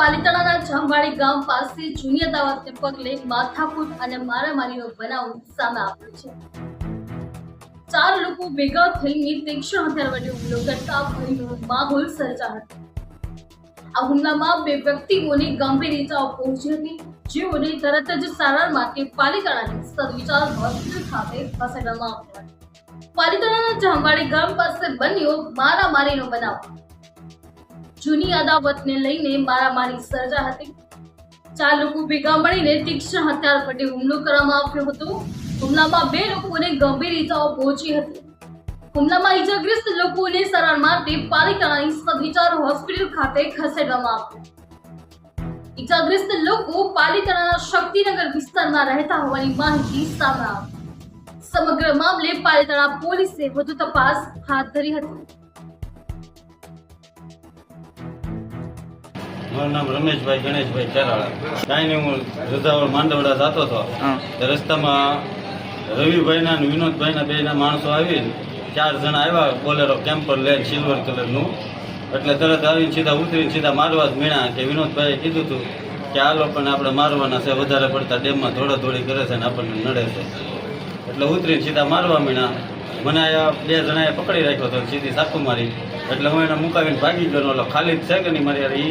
પાલિતાણાના જામવાડી ગામ પાસે જૂની અદાવતને પગલે માથાકૂટ અને મારામારીનો બનાવ સામે આવ્યો છે. ચાર લોકો ભેગા થઈને તીક્ષ્ણ હથિયાર વડે હુમલો કરતા ભયનો માહોલ સર્જા હતો. આ હુમલામાં બે વ્યક્તિઓને ગંભીર ઇજાઓ પહોંચી હતી. જેઓને તરત જ સારવાર માટે પાલિતાણાની સદવિચાર હોસ્પિટલ ખાતે ખસેડવામાં આવ્યા પાલિતાણાના જામવાડી ગામ પાસે બન્યો મારામારીનો બનાવ. જૂની અદાવતને લઈને મારામારી સર્જા હતી. ચાર લોકો ભેગા મળીને તીક્ષ્ણ હથિયાર વડે હુમલો કરવામાં આવ્યો હતો. હુમલામાં બે લોકોને ગંભીર ઈજાઓ પહોંચી હતી. હુમલામાં ઈજાગ્રસ્ત લોકોને સારવાર માટે પાલિતાણાની સદવિચાર હોસ્પિટલ ખાતે ખસેડવામાં આવ્યા. ઈજાગ્રસ્ત લોકો પાલિકાના શક્તિનગર વિસ્તારમાં રહેતા હોવાની માહિતી સામે આવી. સમગ્ર મામલે પાલિતાણા પોલીસે વધુ તપાસ હાથ ધરી હતી. મારું નામ રમેશભાઈ ગણેશભાઈ ચરાળા. કાંઈ નહીં હું રજાવળ માંડવડા જતો હતો. તે રસ્તામાં રવિભાઈના અને વિનોદભાઈના બેના માણસો આવીને ચાર જણા આવ્યા બોલેરો કેમ્પર લઈને સિલ્વર કલરનું એટલે તરત આવીને સીધા ઉતરીને સીધા મારવા જ મીણા કે વિનોદભાઈએ કીધું હતું કે આ લોકોને આપણે મારવાના છે વધારે પડતા ડેમમાં દોડાદોડી કરે છે ને આપણને નડે છે. એટલે ઉતરીને સીધા મારવા મીણા. મને આ બે જણાએ પકડી રાખ્યો હતો સીધી સાકુ મારી. એટલે હું એને મુકાવીને ભાગી ગયો ઓલો ખાલી જ છે કે નહીં મારી યાર? એ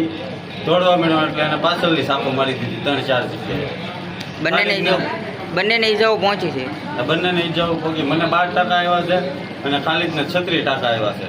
દોડવા મળ્યો એટલે એને પાછળની સાપો મારી દીધી ત્રણ ચાર જગ્યાએ. બંનેને ઈજાઓ બંનેને ઈજાઓ પહોંચી છે. બંનેને ઈજાઓ પહોંચી. મને બાર ટકા આવ્યા છે અને ખાલિદને છત્રીસ ટકા આવ્યા છે.